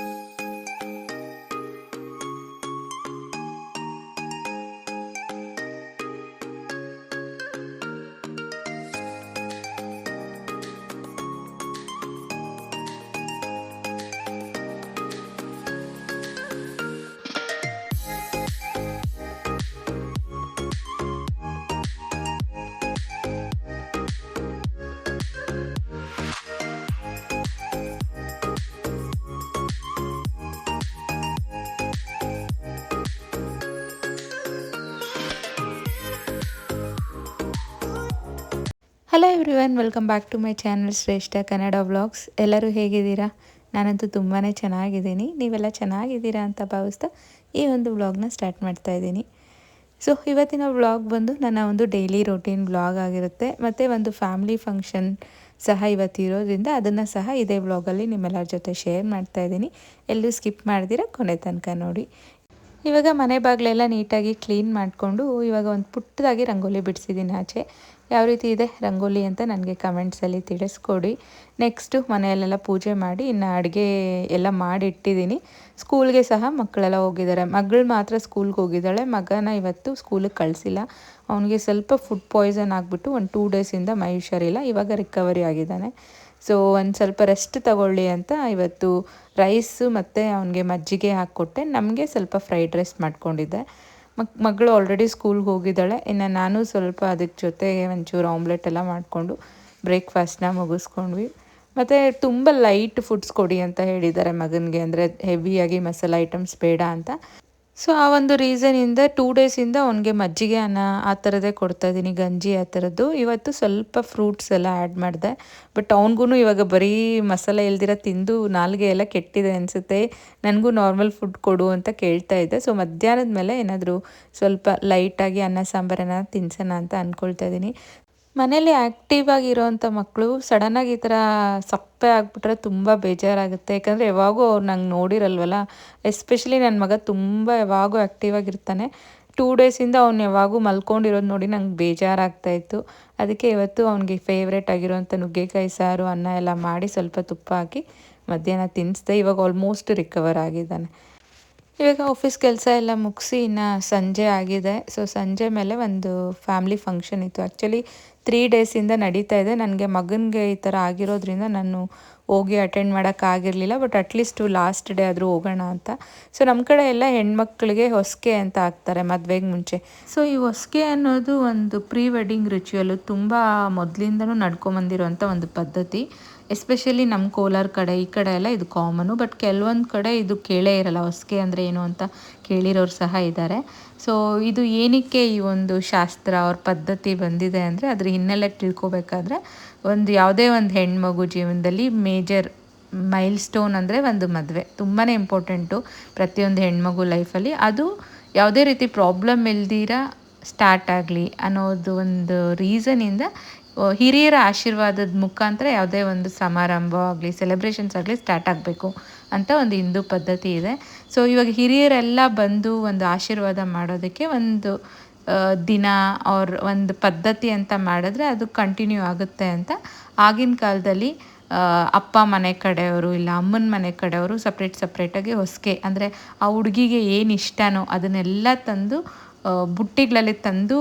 うん。hello everyone welcome back to my channel Shreshta Kannada vlogs ಎಲ್ಲರೂ ಹೇಗಿದ್ದೀರಾ? ನಾನಂತೂ ತುಂಬಾ ಚೆನ್ನಾಗಿದ್ದೀನಿ. ನೀವೆಲ್ಲ ಚೆನ್ನಾಗಿದ್ದೀರಾ ಅಂತ ಭಾವಿಸ್ತಾ ಈ ಒಂದು ವ್ಲಾಗ್ನ ಸ್ಟಾರ್ಟ್ ಮಾಡ್ತಾ ಇದ್ದೀನಿ. ಸೊ ಇವತ್ತಿನ ವ್ಲಾಗ್ ಬಂದು ನನ್ನ ಒಂದು ಡೈಲಿ ರೊಟೀನ್ ವ್ಲಾಗ್ ಆಗಿರುತ್ತೆ. ಮತ್ತು ಒಂದು ಫ್ಯಾಮಿಲಿ ಫಂಕ್ಷನ್ ಸಹ ಇವತ್ತು ಇರೋದ್ರಿಂದ ಅದನ್ನು ಸಹ ಇದೇ ವ್ಲಾಗಲ್ಲಿ ನಿಮ್ಮೆಲ್ಲರ ಜೊತೆ ಶೇರ್ ಮಾಡ್ತಾ ಇದ್ದೀನಿ. ಎಲ್ಲರೂ ಸ್ಕಿಪ್ ಮಾಡ್ದಿರ, ಕೊನೆ ತನಕ ನೋಡಿ. ಇವಾಗ ಮನೆ ಬಾಗಿಲೆಲ್ಲ ನೀಟಾಗಿ ಕ್ಲೀನ್ ಮಾಡಿಕೊಂಡು ಇವಾಗ ಒಂದು ಪುಟ್ಟದಾಗಿ ರಂಗೋಲಿ ಬಿಡಿಸಿದ್ದೀನಿ ಆಚೆ. ಯಾವ ರೀತಿ ಇದೆ? ರಂಗೋಲಿ ಅಂತ ನನಗೆ ಕಮೆಂಟ್ಸಲ್ಲಿ ತಿಳಿಸ್ಕೊಡಿ. ನೆಕ್ಸ್ಟು ಮನೆಯಲ್ಲೆಲ್ಲ ಪೂಜೆ ಮಾಡಿ, ಇನ್ನು ಅಡುಗೆ ಎಲ್ಲ ಮಾಡಿಟ್ಟಿದ್ದೀನಿ. ಸ್ಕೂಲ್ಗೆ ಸಹ ಮಕ್ಕಳೆಲ್ಲ ಹೋಗಿದ್ದಾರೆ. ಮಗಳು ಮಾತ್ರ ಸ್ಕೂಲ್ಗೆ ಹೋಗಿದ್ದಾಳೆ. ಮಗನ ಇವತ್ತು ಸ್ಕೂಲಿಗೆ ಕಳಿಸಿಲ್ಲ. ಅವನಿಗೆ ಸ್ವಲ್ಪ ಫುಡ್ ಪಾಯ್ಸನ್ ಆಗಿಬಿಟ್ಟು ಒಂದು ಟೂ ಡೇಸಿಂದ ಮೈ ಹುಷಾರಿಲ್ಲ ಇವಾಗ ರಿಕವರಿ ಆಗಿದ್ದಾನೆ. ಸೊ ಒಂದು ಸ್ವಲ್ಪ ರೆಸ್ಟ್ ತಗೊಳ್ಳಿ ಅಂತ ಇವತ್ತು ರೈಸು ಮತ್ತು ಅವನಿಗೆ ಮಜ್ಜಿಗೆ ಹಾಕ್ಕೊಟ್ಟೆ. ನಮಗೆ ಸ್ವಲ್ಪ ಫ್ರೈಡ್ ರೈಸ್ ಮಾಡ್ಕೊಂಡಿದ್ದೆ. ಮಕ್, ಮಗಳು ಆಲ್ರೆಡಿ ಸ್ಕೂಲ್ಗೆ ಹೋಗಿದ್ದಾಳೆ. ಇನ್ನು ನಾನು ಸ್ವಲ್ಪ ಅದಕ್ಕೆ ಜೊತೆಗೆ ಒಂಚೂರು ಆಮ್ಲೆಟ್ ಎಲ್ಲ ಮಾಡಿಕೊಂಡು ಬ್ರೇಕ್ಫಾಸ್ಟ್ನ ಮುಗಿಸ್ಕೊಂಡ್ವಿ. ಮತ್ತು ತುಂಬ ಲೈಟ್ ಫುಡ್ಸ್ ಕೊಡಿ ಅಂತ ಹೇಳಿದ್ದಾರೆ ಮಗನಿಗೆ. ಅಂದರೆ ಹೆವಿಯಾಗಿ ಮಸಾಲೆ ಐಟಮ್ಸ್ ಬೇಡ ಅಂತ. ಸೊ ಆ ಒಂದು ರೀಸನಿಂದ ಟೂ ಡೇಸಿಂದ ಅವನಿಗೆ ಮಜ್ಜಿಗೆ ಅನ್ನ ಆ ಥರದೇ ಕೊಡ್ತಾಯಿದ್ದೀನಿ ಗಂಜಿ ಆ ಥರದ್ದು. ಇವತ್ತು ಸ್ವಲ್ಪ ಫ್ರೂಟ್ಸ್ ಎಲ್ಲ ಆ್ಯಡ್ ಮಾಡಿದೆ. ಬಟ್ ಅವನಿಗೂ ಇವಾಗ ಬರೀ ಮಸಾಲೆ ಇಲ್ದಿರ ತಿಂದು ನಾಲ್ಗೆ ಎಲ್ಲ ಕೆಟ್ಟಿದೆ ಅನಿಸುತ್ತೆ. ನನಗೂ ನಾರ್ಮಲ್ ಫುಡ್ ಕೊಡು ಅಂತ ಕೇಳ್ತಾ ಇದ್ದೆ. ಸೊ ಮಧ್ಯಾಹ್ನದ ಮೇಲೆ ಏನಾದರೂ ಸ್ವಲ್ಪ ಲೈಟಾಗಿ ಅನ್ನ ಸಾಂಬಾರನ್ನ ತಿನ್ಸೋಣ ಅಂತ ಅಂದ್ಕೊಳ್ತಾ ಇದ್ದೀನಿ. ಮನೇಲಿ ಆ್ಯಕ್ಟಿವ್ ಆಗಿರೋವಂಥ ಮಕ್ಕಳು ಸಡನ್ನಾಗಿ ಈ ಥರ ಸಪ್ಪೆ ಆಗಿಬಿಟ್ರೆ ತುಂಬ ಬೇಜಾರಾಗುತ್ತೆ. ಯಾಕಂದರೆ ಯಾವಾಗೂ ಅವ್ರು ನಂಗೆ ನೋಡಿರಲ್ವಲ್ಲ ಎಸ್ಪೆಷಲಿ ನನ್ನ ಮಗ ತುಂಬ ಯಾವಾಗೂ ಆ್ಯಕ್ಟಿವ್ ಆಗಿರ್ತಾನೆ. ಟೂ ಡೇಸಿಂದ ಅವ್ನು ಯಾವಾಗೂ ಮಲ್ಕೊಂಡಿರೋದು ನೋಡಿ ನಂಗೆ ಬೇಜಾರಾಗ್ತಾಯಿತ್ತು ಅದಕ್ಕೆ ಇವತ್ತು ಅವನಿಗೆ ಫೇವ್ರೇಟ್ ಆಗಿರೋವಂಥ ನುಗ್ಗೆಕಾಯಿ, ಸಾರು, ಅನ್ನ ಎಲ್ಲ ಮಾಡಿ ಸ್ವಲ್ಪ ತುಪ್ಪ ಹಾಕಿ ಮಧ್ಯಾಹ್ನ ತಿನ್ನಿಸ್ದೆ ಇವಾಗ ಆಲ್ಮೋಸ್ಟ್ ರಿಕವರ್ ಆಗಿದ್ದಾನೆ. ಇವಾಗ ಆಫೀಸ್ ಕೆಲಸ ಎಲ್ಲ ಮುಗಿಸಿ ಇನ್ನು ಸಂಜೆ ಆಗಿದೆ. ಸೊ ಸಂಜೆ ಮೇಲೆ ಒಂದು ಫ್ಯಾಮ್ಲಿ ಫಂಕ್ಷನ್ ಇತ್ತು. ಆ್ಯಕ್ಚುಲಿ ತ್ರೀ ಡೇಸಿಂದ ನಡೀತಾ ಇದೆ. ನನಗೆ ಮಗನಿಗೆ ಈ ಥರ ಆಗಿರೋದ್ರಿಂದ ನಾನು ಹೋಗಿ attend ಮಾಡೋಕ್ಕಾಗಿರಲಿಲ್ಲ but at least last day ಆದರೂ ಹೋಗೋಣ ಅಂತ. ಸೊ ನಮ್ಮ ಕಡೆ ಎಲ್ಲ ಹೆಣ್ಮಕ್ಳಿಗೆ ಹೊಸಕೆ ಅಂತ ಹಾಕ್ತಾರೆ ಮದುವೆಗೆ ಮುಂಚೆ. ಸೊ ಈ ಹೊಸಕೆ ಅನ್ನೋದು ಒಂದು ಪ್ರೀ ವೆಡ್ಡಿಂಗ್ ರಿಚುವಲು ತುಂಬ ಮೊದಲಿಂದನೂ ನಡ್ಕೊಂಬಂದಿರೋಂಥ ಒಂದು ಪದ್ಧತಿ. ಎಸ್ಪೆಷಲಿ ನಮ್ಮ ಕೋಲಾರ ಕಡೆ, ಈ ಕಡೆ ಎಲ್ಲ ಇದು ಕಾಮನು ಬಟ್ ಕೆಲವೊಂದು ಕಡೆ ಇದು ಕೇಳೇ ಇರಲ್ಲ ಹೊಸಕೆ ಅಂದರೆ ಏನು ಅಂತ ಕೇಳಿರೋರು ಸಹ ಇದ್ದಾರೆ ಸೊ ಇದು ಏನಕ್ಕೆ ಈ ಒಂದು ಶಾಸ್ತ್ರ ಅವ್ರ ಪದ್ಧತಿ ಬಂದಿದೆ ಅಂದರೆ ಅದ್ರ ಹಿನ್ನೆಲೆ ತಿಳ್ಕೊಬೇಕಾದ್ರೆ ಒಂದು ಯಾವುದೇ ಒಂದು ಹೆಣ್ಮಗು ಜೀವನದಲ್ಲಿ ಮೇಜರ್ ಮೈಲ್ ಸ್ಟೋನ್ ಅಂದರೆ ಒಂದು ಮದುವೆ. ತುಂಬಾ ಇಂಪಾರ್ಟೆಂಟು ಪ್ರತಿಯೊಂದು ಹೆಣ್ಮಗು ಲೈಫಲ್ಲಿ ಅದು ಯಾವುದೇ ರೀತಿ ಪ್ರಾಬ್ಲಮ್ ಇಲ್ದಿರ ಸ್ಟಾರ್ಟ್ ಆಗಲಿ ಅನ್ನೋದು ಒಂದು ರೀಸನಿಂದ ಹಿರಿಯರ ಆಶೀರ್ವಾದದ ಮುಖಾಂತರ ಯಾವುದೇ ಒಂದು ಸಮಾರಂಭ ಆಗಲಿ ಸೆಲೆಬ್ರೇಷನ್ಸ್ ಆಗಲಿ ಸ್ಟಾರ್ಟ್ ಆಗಬೇಕು. ಅಂತ ಒಂದು ಹಿಂದೂ ಪದ್ಧತಿ ಇದೆ. ಸೊ ಇವಾಗ ಹಿರಿಯರೆಲ್ಲ ಬಂದು ಒಂದು ಆಶೀರ್ವಾದ ಮಾಡೋದಕ್ಕೆ ಒಂದು ದಿನ ಅವ್ರ ಒಂದು ಪದ್ಧತಿ ಅಂತ ಮಾಡಿದ್ರೆ ಅದು ಕಂಟಿನ್ಯೂ ಆಗುತ್ತೆ ಅಂತ. ಆಗಿನ ಕಾಲದಲ್ಲಿ ಅಪ್ಪ ಮನೆ ಕಡೆಯವರು ಇಲ್ಲ ಅಮ್ಮನ ಮನೆ ಕಡೆಯವರು ಸಪ್ರೇಟ್ ಸಪ್ರೇಟಾಗಿ ಹೊಸಕೆ ಅಂದರೆ ಆ ಹುಡುಗಿಗೆ ಏನು ಇಷ್ಟನೋ ಅದನ್ನೆಲ್ಲ ತಂದು ಬುಟ್ಟಿಗಳಲ್ಲಿ ತಂದು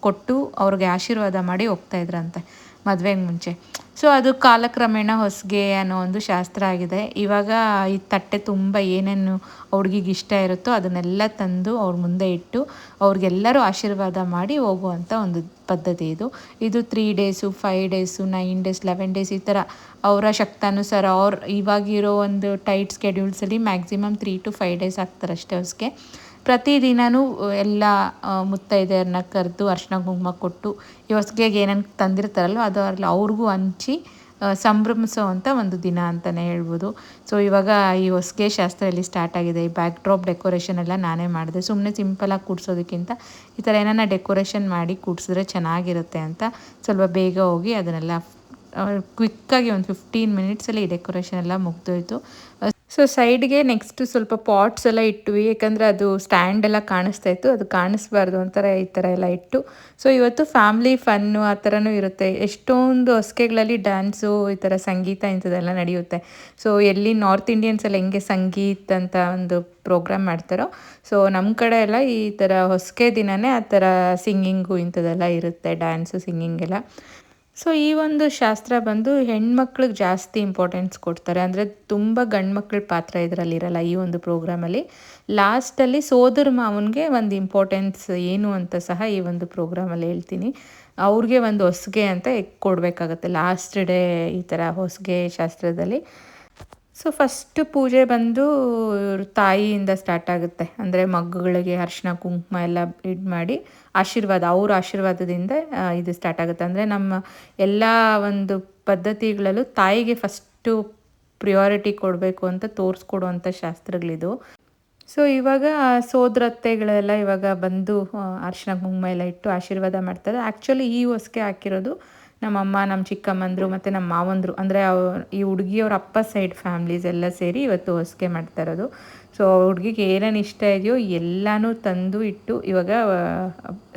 ಕೊಟ್ಟು ಅವ್ರಿಗೆ ಆಶೀರ್ವಾದ ಮಾಡಿ ಹೋಗ್ತಾಯಿದ್ರಂತೆ ಮದುವೆಗೆ ಮುಂಚೆ. ಸೊ ಅದು ಕಾಲಕ್ರಮೇಣ ಹೊಸಗೆ ಅನ್ನೋ ಒಂದು ಶಾಸ್ತ್ರ ಆಗಿದೆ. ಇವಾಗ ಈ ತಟ್ಟೆ ತುಂಬ ಏನೇನು ಅವ್ರಿಗೆ ಇಷ್ಟ ಇರುತ್ತೋ ಅದನ್ನೆಲ್ಲ ತಂದು ಅವ್ರ ಮುಂದೆ ಇಟ್ಟು ಅವ್ರಿಗೆಲ್ಲರೂ ಆಶೀರ್ವಾದ ಮಾಡಿ ಹೋಗುವಂಥ ಒಂದು ಪದ್ಧತಿ ಇದು. ಇದು three days five days nine days eleven days ಈ ಥರ ಅವರ ಶಕ್ತಾನುಸಾರ ಅವ್ರು ಇವಾಗಿರೋ ಒಂದು tight ಸ್ಕೆಡ್ಯೂಲ್ಸಲ್ಲಿ maximum three to five days ಆಗ್ತಾರೆ ಅಷ್ಟೇ ಹೊಸಗೆ. ಪ್ರತಿದಿನವೂ ಎಲ್ಲ ಮುತ್ತೈದೆಯರನ್ನ ಕರೆದು ಅರ್ಶಿನ ಕುಂಕುಮ ಕೊಟ್ಟು ಈ ಏನೇನು ತಂದಿರ್ತಾರಲ್ವ ಅದು ಅಲ್ಲಿ ಅವ್ರಿಗೂ ಹಂಚಿ ಸಂಭ್ರಮಿಸುವಂಥ ಒಂದು ದಿನ ಅಂತಲೇ ಹೇಳ್ಬೋದು. ಸೊ ಇವಾಗ ಈ ಹೊಸ್ಗೆ ಶಾಸ್ತ್ರ ಇಲ್ಲಿ ಸ್ಟಾರ್ಟ್ ಆಗಿದೆ. ಈ ಬ್ಯಾಕ್ ಡ್ರಾಪ್ ಡೆಕೋರೇಷನ್ ಎಲ್ಲ ನಾನೇ ಮಾಡಿದೆ. ಸುಮ್ಮನೆ ಸಿಂಪಲಾಗಿ ಕೂಡ್ಸೋದಕ್ಕಿಂತ ಈ ಥರ ಏನಾನ ಡೆಕೋರೇಷನ್ ಮಾಡಿ ಕೂಡ್ಸಿದ್ರೆ ಚೆನ್ನಾಗಿರುತ್ತೆ ಅಂತ ಸ್ವಲ್ಪ ಬೇಗ ಹೋಗಿ ಅದನ್ನೆಲ್ಲ ಕ್ವಿಕ್ಕಾಗಿ ಒಂದು ಫಿಫ್ಟೀನ್ ಮಿನಿಟ್ಸಲ್ಲಿ ಡೆಕೋರೇಷನ್ ಎಲ್ಲ ಮುಗ್ದೋಯ್ತು. ಸೊ ಸೈಡ್ಗೆ ನೆಕ್ಸ್ಟ್ ಸ್ವಲ್ಪ ಪಾಟ್ಸ್ ಎಲ್ಲ ಇಟ್ವಿ, ಯಾಕಂದರೆ ಅದು ಸ್ಟ್ಯಾಂಡ್ ಎಲ್ಲ ಕಾಣಿಸ್ತಾ ಇತ್ತು. ಅದು ಕಾಣಿಸ್ಬಾರ್ದು ಒಂಥರ ಈ ಥರ ಎಲ್ಲ ಇಟ್ಟು. ಸೊ ಇವತ್ತು ಫ್ಯಾಮ್ಲಿ ಫನ್ನು ಆ ಥರನೂ ಇರುತ್ತೆ. ಎಷ್ಟೊಂದು ಹೊಸ್ಕೆಗಳಲ್ಲಿ ಡ್ಯಾನ್ಸು ಈ ಥರ ಸಂಗೀತ ಇಂಥದ್ದೆಲ್ಲ ನಡೆಯುತ್ತೆ. ಸೊ ಎಲ್ಲಿ ನಾರ್ತ್ ಇಂಡಿಯನ್ಸ್ ಎಲ್ಲ ಹೆಂಗೆ ಸಂಗೀತ ಅಂತ ಒಂದು ಪ್ರೋಗ್ರಾಮ್ ಮಾಡ್ತಾರೋ ಸೊ ನಮ್ಮ ಕಡೆ ಎಲ್ಲ ಈ ಥರ ಹೊಸಕೆ ದಿನವೇ ಆ ಥರ ಸಿಂಗಿಂಗು ಇಂಥದ್ದೆಲ್ಲ ಇರುತ್ತೆ ಡ್ಯಾನ್ಸು ಸಿಂಗಿಂಗ್ ಎಲ್ಲ. ಸೊ ಈ ಒಂದು ಶಾಸ್ತ್ರ ಬಂದು ಹೆಣ್ಮಕ್ಳಿಗೆ ಜಾಸ್ತಿ ಇಂಪಾರ್ಟೆನ್ಸ್ ಕೊಡ್ತಾರೆ. ಅಂದರೆ ತುಂಬ ಗಂಡು ಮಕ್ಳ ಪಾತ್ರ ಇದರಲ್ಲಿ ಇರಲ್ಲ ಈ ಒಂದು ಪ್ರೋಗ್ರಾಮಲ್ಲಿ ಲಾಸ್ಟಲ್ಲಿ ಸೋದರ ಮಾವನಿಗೆ ಒಂದು ಇಂಪಾರ್ಟೆನ್ಸ್ ಏನು ಅಂತ ಸಹ ಈ ಒಂದು ಪ್ರೋಗ್ರಾಮಲ್ಲಿ ಹೇಳ್ತೀನಿ. ಅವ್ರಿಗೆ ಒಂದು ಹೊಸಗೆ ಅಂತ ಕೊಡಬೇಕಾಗತ್ತೆ. ಲಾಸ್ಟ್ ಡೇ ಈ ಥರ ಹೊಸಗೆ ಶಾಸ್ತ್ರದಲ್ಲಿ. ಸೊ ಫಸ್ಟ್ ಪೂಜೆ ಬಂದು ತಾಯಿಯಿಂದ ಸ್ಟಾರ್ಟ್ ಆಗುತ್ತೆ. ಅಂದರೆ ಮಗ್ಗುಗಳಿಗೆ ಅರ್ಶಿನ ಕುಂಕುಮ ಎಲ್ಲ ಇದು ಮಾಡಿ ಆಶೀರ್ವಾದ, ಅವ್ರ ಆಶೀರ್ವಾದದಿಂದ ಇದು ಸ್ಟಾರ್ಟ್ ಆಗುತ್ತೆ. ಅಂದರೆ ನಮ್ಮ ಎಲ್ಲ ಒಂದು ಪದ್ಧತಿಗಳಲ್ಲೂ ತಾಯಿಗೆ ಫಸ್ಟು ಪ್ರಿಯಾರಿಟಿ ಕೊಡಬೇಕು ಅಂತ ತೋರಿಸ್ಕೊಡುವಂಥ ಶಾಸ್ತ್ರಗಳಿದು. ಸೊ ಇವಾಗ ಸೋದರತ್ತೆಗಳೆಲ್ಲ ಇವಾಗ ಬಂದು ಅರ್ಶಿನ ಕುಂಕುಮ ಎಲ್ಲ ಇಟ್ಟು ಆಶೀರ್ವಾದ ಮಾಡ್ತಾರೆ. ಆ್ಯಕ್ಚುಲಿ ಈ ಹೊಸಕೆ ಹಾಕಿರೋದು ನಮ್ಮಮ್ಮ ನಮ್ಮ ಚಿಕ್ಕಮ್ಮಂದರು ಮತ್ತು ನಮ್ಮ ಮಾವಂದರು. ಅಂದರೆ ಈ ಹುಡುಗಿಯವ್ರ ಅಪ್ಪ ಸೈಡ್ ಫ್ಯಾಮ್ಲೀಸ್ ಎಲ್ಲ ಸೇರಿ ಇವತ್ತು ಹೊಸಿಗೆ ಮಾಡ್ತಾ ಇರೋದು. ಸೊ ಹುಡುಗಿಗೆ ಏನೇನು ಇಷ್ಟ ಇದೆಯೋ ಎಲ್ಲನೂ ತಂದು ಇಟ್ಟು ಇವಾಗ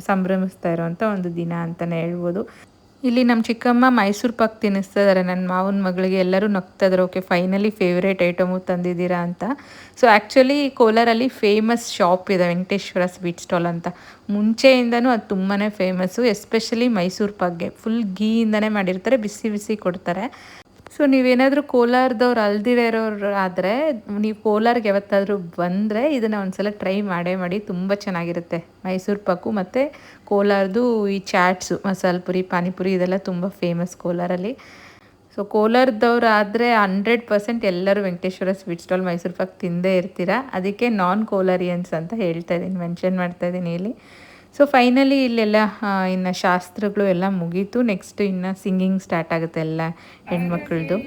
ಸಂಭ್ರಮಿಸ್ತಾ ಇರೋವಂಥ ಒಂದು ದಿನ ಅಂತಲೇ ಹೇಳ್ಬೋದು. ಇಲ್ಲಿ ನಮ್ಮ ಚಿಕ್ಕಮ್ಮ ಮೈಸೂರು ಪಾಕ್ ತಿನ್ನಿಸ್ತಿದ್ದಾರೆ ನನ್ನ ಮಾವನ ಮಗಳಿಗೆ ಎಲ್ಲರೂ ನಗ್ತಾಯಿದ್ರು ಓಕೆ ಫೈನಲಿ ಫೇವ್ರೇಟ್ ಐಟಮು ತಂದಿದ್ದೀರಾ ಅಂತ. ಸೊ ಆ್ಯಕ್ಚುಲಿ ಕೋಲಾರಲ್ಲಿ ಫೇಮಸ್ ಶಾಪ್ ಇದೆ, ವೆಂಕಟೇಶ್ವರ ಸ್ವೀಟ್ ಸ್ಟಾಲ್ ಅಂತ. ಮುಂಚೆಯಿಂದನೂ ಅದು ತುಂಬಾ ಫೇಮಸ್ಸು ಎಸ್ಪೆಷಲಿ ಮೈಸೂರು ಪಾಕ್ಗೆ. ಫುಲ್ ಗೀಯಿಂದನೇ ಮಾಡಿರ್ತಾರೆ, ಬಿಸಿ ಬಿಸಿ ಕೊಡ್ತಾರೆ. ಸೊ ನೀವೇನಾದರೂ ಕೋಲಾರದವ್ರು ಅಲ್ದಿರೋ ಇರೋರು ಆದರೆ, ನೀವು ಕೋಲಾರ್ಗೆ ಯಾವತ್ತಾದರೂ ಬಂದರೆ ಇದನ್ನು ಒಂದ್ಸಲ ಟ್ರೈ ಮಾಡೇ ಮಾಡಿ, ತುಂಬ ಚೆನ್ನಾಗಿರುತ್ತೆ. ಮೈಸೂರು ಪಾಕು ಮತ್ತು ಕೋಲಾರದು ಈ ಚಾಟ್ಸು, ಮಸಾಲೆ ಪುರಿ, ಪಾನಿಪುರಿ ಇದೆಲ್ಲ ತುಂಬ ಫೇಮಸ್ ಕೋಲಾರಲ್ಲಿ. ಸೊ ಕೋಲಾರದವ್ರು ಆದರೆ ಹಂಡ್ರೆಡ್ ಪರ್ಸೆಂಟ್ ಎಲ್ಲರೂ ವೆಂಕಟೇಶ್ವರ ಸ್ವೀಟ್ ಸ್ಟಾಲ್ ಮೈಸೂರು ಪಾಕ್ ತಿಂದೇ ಇರ್ತೀರ? ಅದಕ್ಕೆ ನಾನ್ ಕೋಲಾರಿಯನ್ಸ್ ಅಂತ ಹೇಳ್ತಾ ಇದ್ದೀನಿ ಮೆನ್ಷನ್ ಮಾಡ್ತಾ ಇದ್ದೀನಿ ಇಲ್ಲಿ. ಸೊ ಫೈನಲಿ ಇಲ್ಲೆಲ್ಲ ಇನ್ನು ಶಾಸ್ತ್ರಗಳು ಎಲ್ಲ ಮುಗೀತು. ನೆಕ್ಸ್ಟ್ ಇನ್ನು ಸಿಂಗಿಂಗ್ ಸ್ಟಾರ್ಟ್ ಆಗುತ್ತೆ ಎಲ್ಲ ಹೆಣ್ಮಕ್ಳದು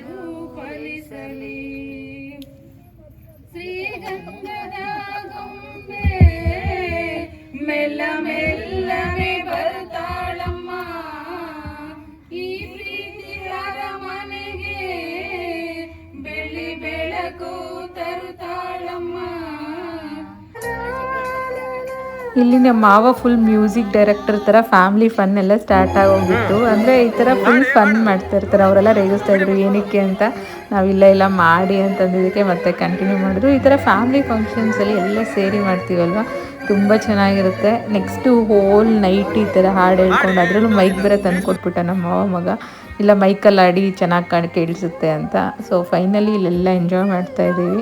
ಮೆಲ್ಲ ಮೆಲ್ಲನೆ ಇಲ್ಲಿ ನಮ್ಮ ಮಾವ ಫುಲ್ ಮ್ಯೂಸಿಕ್ ಡೈರೆಕ್ಟರ್ ಥರ ಫ್ಯಾಮಿಲಿ ಫನ್ ಎಲ್ಲ ಸ್ಟಾರ್ಟ್ ಆಗೋಗಿತ್ತು ಅಂದರೆ ಈ ಥರ ಫುಲ್ ಫನ್ ಮಾಡ್ತಾ ಇರ್ತಾರೆ ಅವರೆಲ್ಲ ರೇಗಿಸ್ತಾ ಇದ್ರು, ಏನಕ್ಕೆ ಅಂತ ನಾವಿಲ್ಲ ಇಲ್ಲ ಮಾಡಿ ಅಂತಂದಿದ್ದಕ್ಕೆ ಮತ್ತೆ ಕಂಟಿನ್ಯೂ ಮಾಡಿದ್ರು. ಈ ಥರ ಫಂಕ್ಷನ್ಸ್ ಅಲ್ಲಿ ಎಲ್ಲ ಸೇರಿ ಮಾಡ್ತೀವಲ್ವಾ? ತುಂಬ ಚೆನ್ನಾಗಿರುತ್ತೆ. ನೆಕ್ಸ್ಟು ಹೋಲ್ ನೈಟ್ ಈ ಥರ ಹಾಡು ಹೇಳ್ಕೊಂಡು ಅದರಲ್ಲೂ ಮೈಕ್ ಬೇರೆ ತಂದು ಕೊಟ್ಬಿಟ್ಟ ನಮ್ಮ ಮಾವ ಮಗ. ಇಲ್ಲ ಮೈಕಲ್ಲಿ ಆಡಿ ಚೆನ್ನಾಗಿ ಕಾಣ್, ಕೇಳಿಸುತ್ತೆ ಅಂತ. ಸೊ ಫೈನಲಿ ಇಲ್ಲೆಲ್ಲ ಎಂಜಾಯ್ ಮಾಡ್ತಾ ಇದ್ದೀವಿ.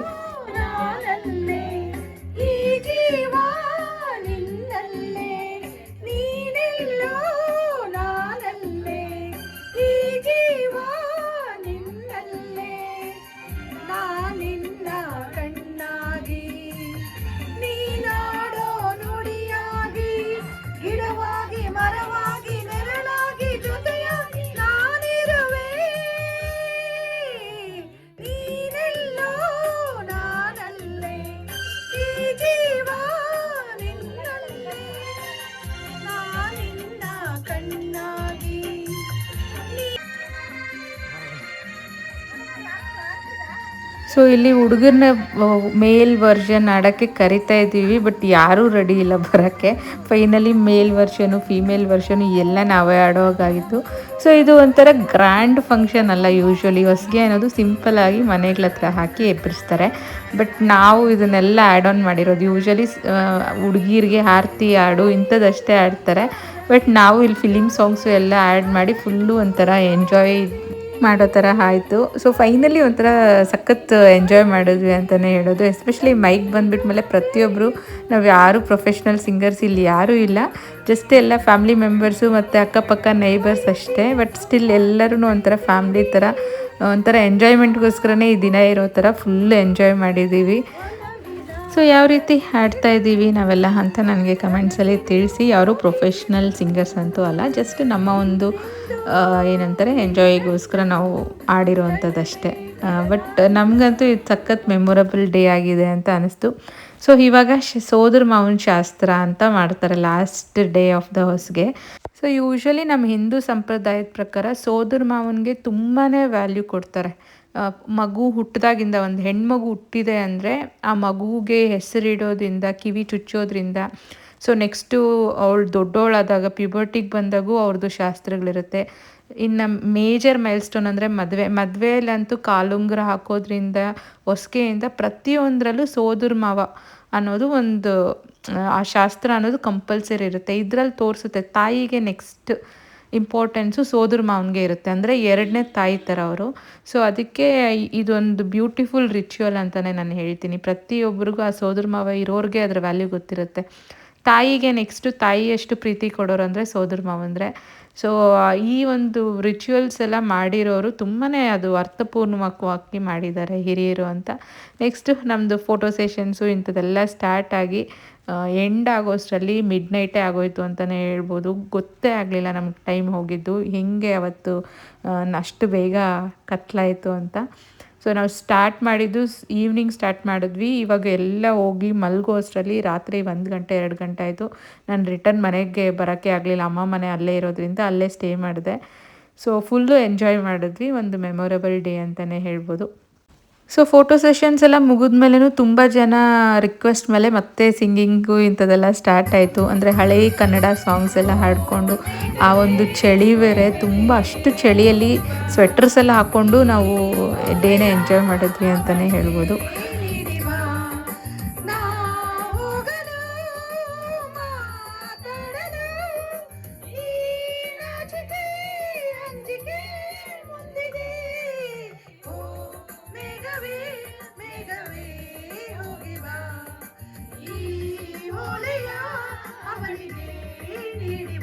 ಸೊ ಇಲ್ಲಿ ಹುಡುಗರನ್ನ ಮೇಲ್ ವರ್ಷನ್ ಆಡೋಕ್ಕೆ ಕರಿತಾ ಇದ್ದೀವಿ ಬಟ್ ಯಾರೂ ರೆಡಿ ಇಲ್ಲ ಬರೋಕ್ಕೆ. ಫೈನಲಿ ಮೇಲ್ ವರ್ಷನು ಫೀಮೇಲ್ ವರ್ಷನು ಎಲ್ಲ ನಾವೇ ಆಡೋ ಹಾಗಾಗಿತ್ತು ಸೊ ಇದು ಒಂಥರ ಗ್ರ್ಯಾಂಡ್ ಫಂಕ್ಷನ್ ಅಲ್ಲ ಯೂಶ್ವಲಿ ಹೊಸ್ಗೆ ಅನ್ನೋದು ಸಿಂಪಲ್ ಆಗಿ ಮನೆಗಳ ಹತ್ರ ಹಾಕಿ ಎಬ್ಬರಿಸ್ತಾರೆ ಬಟ್ ನಾವು ಇದನ್ನೆಲ್ಲ ಆ್ಯಡ್ ಆನ್ ಮಾಡಿರೋದು. ಯೂಶ್ವಲಿ ಹುಡುಗಿರಿಗೆ ಆರತಿ ಹಾಡು ಇಂಥದ್ದಷ್ಟೇ ಆಡ್ತಾರೆ. ಬಟ್ ನಾವು ಇಲ್ಲಿ ಫಿಲಿಮ್ ಸಾಂಗ್ಸು ಎಲ್ಲ ಆ್ಯಡ್ ಮಾಡಿ ಫುಲ್ಲು ಒಂಥರ ಎಂಜಾಯ್ ಮಾಡೋ ಥರ ಆಯಿತು. ಸೊ ಫೈನಲಿ ಒಂಥರ ಸಖತ್ ಎಂಜಾಯ್ ಮಾಡಿದ್ವಿ ಅಂತಲೇ ಹೇಳೋದು. ಎಸ್ಪೆಷಲಿ ಮೈಕ್ ಬಂದ್ಬಿಟ್ಮೇಲೆ ಪ್ರತಿಯೊಬ್ಬರು ನಾವು ಯಾರು ಪ್ರೊಫೆಷ್ನಲ್ ಸಿಂಗರ್ಸ್ ಇಲ್ಲಿ ಯಾರೂ ಇಲ್ಲ. ಜಸ್ಟ್ ಎಲ್ಲ ಫ್ಯಾಮ್ಲಿ ಮೆಂಬರ್ಸು ಮತ್ತು ಅಕ್ಕಪಕ್ಕ ನೈಬರ್ಸ್ ಅಷ್ಟೇ. ಬಟ್ ಸ್ಟಿಲ್ ಎಲ್ಲರೂ ಒಂಥರ ಫ್ಯಾಮ್ಲಿ ಥರ, ಒಂಥರ ಎಂಜಾಯ್ಮೆಂಟ್ಗೋಸ್ಕರನೇ ಈ ದಿನ ಇರೋ ಥರ ಫುಲ್ ಎಂಜಾಯ್ ಮಾಡಿದ್ದೀವಿ. ಸೊ ಯಾವ ರೀತಿ ಹಾಡ್ತಾ ಇದ್ದೀವಿ ನಾವೆಲ್ಲ ಅಂತ ನನಗೆ ಕಮೆಂಟ್ಸಲ್ಲಿ ತಿಳಿಸಿ. ಯಾರು ಪ್ರೊಫೆಷ್ನಲ್ ಸಿಂಗರ್ಸ್ ಅಂತೂ ಅಲ್ಲ ಜಸ್ಟ್ ನಮ್ಮ ಒಂದು ಏನಂತಾರೆ ಎಂಜಾಯ್ಗೋಸ್ಕರ ನಾವು ಆಡಿರೋವಂಥದ್ದಷ್ಟೇ. ಬಟ್ ನಮಗಂತೂ ಇದು ಸಖತ್ ಮೆಮೊರಬಲ್ ಡೇ ಆಗಿದೆ ಅಂತ ಅನಿಸ್ತು. ಸೊ ಇವಾಗ ಸೋದರ ಮಾವನ ಶಾಸ್ತ್ರ ಅಂತ ಮಾಡ್ತಾರೆ ಲಾಸ್ಟ್ ಡೇ ಆಫ್ ದ ಹೌಸ್ಗೆ ಸೊ ಯೂಶ್ವಲಿ ನಮ್ಮ ಹಿಂದೂ ಸಂಪ್ರದಾಯದ ಪ್ರಕಾರ ಸೋದರ ಮಾವನಿಗೆ ತುಂಬಾ ವ್ಯಾಲ್ಯೂ ಕೊಡ್ತಾರೆ. ಮಗು ಹುಟ್ಟಿದಾಗಿಂದ, ಒಂದು ಹೆಣ್ಮಗು ಹುಟ್ಟಿದೆ ಅಂದರೆ ಆ ಮಗುಗೆ ಹೆಸರಿಡೋದ್ರಿಂದ, ಕಿವಿ ಚುಚ್ಚೋದ್ರಿಂದ ಸೊ ನೆಕ್ಸ್ಟು ಅವಳು ದೊಡ್ಡವಳಾದಾಗ ಪ್ಯೂಬರ್ಟಿಗೆ ಬಂದಾಗೂ ಅವ್ರದ್ದು ಶಾಸ್ತ್ರಗಳಿರುತ್ತೆ. ಇನ್ನು ಮೇಜರ್ ಮೈಲ್ ಸ್ಟೋನ್ ಅಂದರೆ ಮದುವೆ. ಮದುವೆಯಲ್ಲಂತೂ ಕಾಲುಂಗ್ರ ಹಾಕೋದ್ರಿಂದ ಹೊಸ್ಕೆಯಿಂದ ಪ್ರತಿಯೊಂದರಲ್ಲೂ ಸೋದರ ಮಾವ ಅನ್ನೋದು ಒಂದು, ಆ ಶಾಸ್ತ್ರ ಅನ್ನೋದು ಕಂಪಲ್ಸರಿ ಇರುತ್ತೆ. ಇದರಲ್ಲಿ ತೋರಿಸುತ್ತೆ, ತಾಯಿಗೆ ನೆಕ್ಸ್ಟ್ ಇಂಪಾರ್ಟೆನ್ಸು ಸೋದರ ಮಾವನಿಗೆ ಇರುತ್ತೆ. ಅಂದರೆ ಎರಡನೇ ತಾಯಿ ಥರ ಅವರು. ಸೊ ಅದಕ್ಕೆ ಇದೊಂದು ಬ್ಯೂಟಿಫುಲ್ ರಿಚುವಲ್ ಅಂತಲೇ ನಾನು ಹೇಳ್ತೀನಿ. ಪ್ರತಿಯೊಬ್ಬರಿಗೂ ಆ ಸೋದರ ಮಾವ ಇರೋರಿಗೆ ಅದರ ವ್ಯಾಲ್ಯೂ ಗೊತ್ತಿರುತ್ತೆ. ತಾಯಿಗೆ ನೆಕ್ಸ್ಟು ತಾಯಿ ಎಷ್ಟು ಪ್ರೀತಿ ಕೊಡೋರು ಅಂದರೆ ಸೋದರ ಮಾವಂದರೆ ಸೊ ಈ ಒಂದು ರಿಚುವಲ್ಸ್ ಎಲ್ಲ ಮಾಡಿರೋರು ತುಂಬಾ ಅದು ಅರ್ಥಪೂರ್ಣವಾಗಿ ಮಾಡಿದ್ದಾರೆ ಹಿರಿಯರು ಅಂತ. ನೆಕ್ಸ್ಟು ನಮ್ಮದು ಫೋಟೋ ಸೆಷನ್ಸು ಇಂಥದ್ದೆಲ್ಲ ಸ್ಟಾರ್ಟ್ ಆಗಿ ಎಂಡ್ ಆಗೋಷ್ಟರಲ್ಲಿ ಮಿಡ್ ನೈಟೇ ಆಗೋಯಿತು ಅಂತಲೇ ಹೇಳ್ಬೋದು. ಗೊತ್ತೇ ಆಗಲಿಲ್ಲ ನಮ್ಗೆ ಟೈಮ್ ಹೋಗಿದ್ದು. ಹೆಂಗೆ ಅವತ್ತು ಅಷ್ಟು ಬೇಗ ಕತ್ಲಾಯಿತು ಅಂತ. ಸೊ ನಾವು ಸ್ಟಾರ್ಟ್ ಮಾಡಿದ್ದು ಈವ್ನಿಂಗ್ ಸ್ಟಾರ್ಟ್ ಮಾಡಿದ್ವಿ. ಇವಾಗ ಎಲ್ಲ ಹೋಗಿ ಮಲ್ಗೋ ಅಷ್ಟರಲ್ಲಿ ರಾತ್ರಿ ಒಂದು ಗಂಟೆ, ಎರಡು ಗಂಟೆ ಆಯಿತು. ನಾನು ರಿಟರ್ನ್ ಮನೆಗೆ ಬರೋಕ್ಕೆ ಆಗಲಿಲ್ಲ. ಅಮ್ಮ ಮನೆ ಅಲ್ಲೇ ಇರೋದ್ರಿಂದ ಅಲ್ಲೇ ಸ್ಟೇ ಮಾಡಿದೆ. ಸೊ ಫುಲ್ಲು ಎಂಜಾಯ್ ಮಾಡಿದ್ವಿ. ಒಂದು ಮೆಮೊರಬಲ್ ಡೇ ಅಂತಲೇ ಹೇಳ್ಬೋದು. ಸೊ ಫೋಟೋ ಸೆಷನ್ಸ್ ಎಲ್ಲ ಮುಗಿದ್ಮೇಲೆ ತುಂಬ ಜನ ರಿಕ್ವೆಸ್ಟ್ ಮೇಲೆ ಮತ್ತೆ ಸಿಂಗಿಂಗು ಇಂಥದ್ದೆಲ್ಲ ಸ್ಟಾರ್ಟ್ ಆಯಿತು. ಅಂದರೆ ಹಳೆ ಕನ್ನಡ ಸಾಂಗ್ಸ್ ಎಲ್ಲ ಹಾಡಿಕೊಂಡು ಆ ಒಂದು ಚಳಿ ಬೇರೆ, ತುಂಬ ಅಷ್ಟು ಚಳಿಯಲ್ಲಿ ಸ್ವೆಟರ್ಸ್ ಎಲ್ಲ ಹಾಕ್ಕೊಂಡು ನಾವು ಡೇನೇ ಎಂಜಾಯ್ ಮಾಡಿದ್ವಿ ಅಂತಲೇ ಹೇಳ್ಬೋದು. Baby.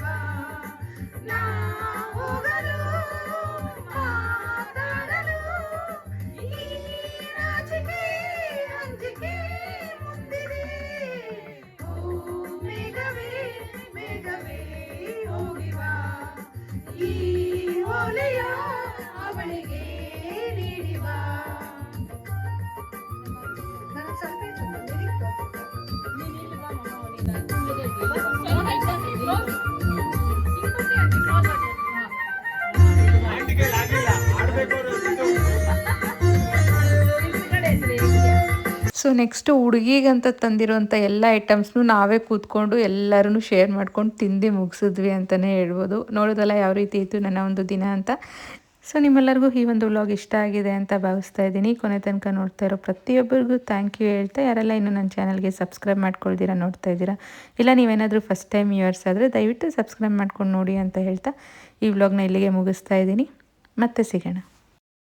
ನೆಕ್ಸ್ಟು ಹುಡುಗಿಗಂತ ತಂದಿರೋಂಥ ಎಲ್ಲ ಐಟಮ್ಸ್ನು ನಾವೇ ಕೂತ್ಕೊಂಡು ಎಲ್ಲರೂ ಶೇರ್ ಮಾಡ್ಕೊಂಡು ತಿಂದು ಮುಗಿಸಿದ್ವಿ ಅಂತಲೇ ಹೇಳ್ಬೋದು. ನೋಡೋದಲ್ಲ ಯಾವ ರೀತಿ ಇತ್ತು ನನ್ನ ಒಂದು ದಿನ ಅಂತ. ಸೊ ನಿಮ್ಮೆಲ್ಲರಿಗೂ ಈ ಒಂದು ವ್ಲಾಗ್ ಇಷ್ಟ ಆಗಿದೆ ಅಂತ ಭಾವಿಸ್ತಾ ಇದ್ದೀನಿ. ಕೊನೆ ತನಕ ನೋಡ್ತಾ ಇರೋ ಪ್ರತಿಯೊಬ್ಬರಿಗೂ ಥ್ಯಾಂಕ್ ಯು ಹೇಳ್ತಾ, ಯಾರೆಲ್ಲ ಇನ್ನೂ ನನ್ನ ಚಾನಲ್ಗೆ ಸಬ್ಸ್ಕ್ರೈಬ್ ಮಾಡ್ಕೊಳ್ತೀರಾ ನೋಡ್ತಾ ಇದ್ದೀರಾ, ಇಲ್ಲ ನೀವೇನಾದರೂ ಫಸ್ಟ್ ಟೈಮ್ ವ್ಯೂವರ್ಸ್ ಆದರೆ ದಯವಿಟ್ಟು ಸಬ್ಸ್ಕ್ರೈಬ್ ಮಾಡ್ಕೊಂಡು ನೋಡಿ ಅಂತ ಹೇಳ್ತಾ ಈ ವ್ಲಾಗ್ನ ಇಲ್ಲಿಗೆ ಮುಗಿಸ್ತಾ ಇದ್ದೀನಿ. ಮತ್ತೆ ಸಿಗೋಣ.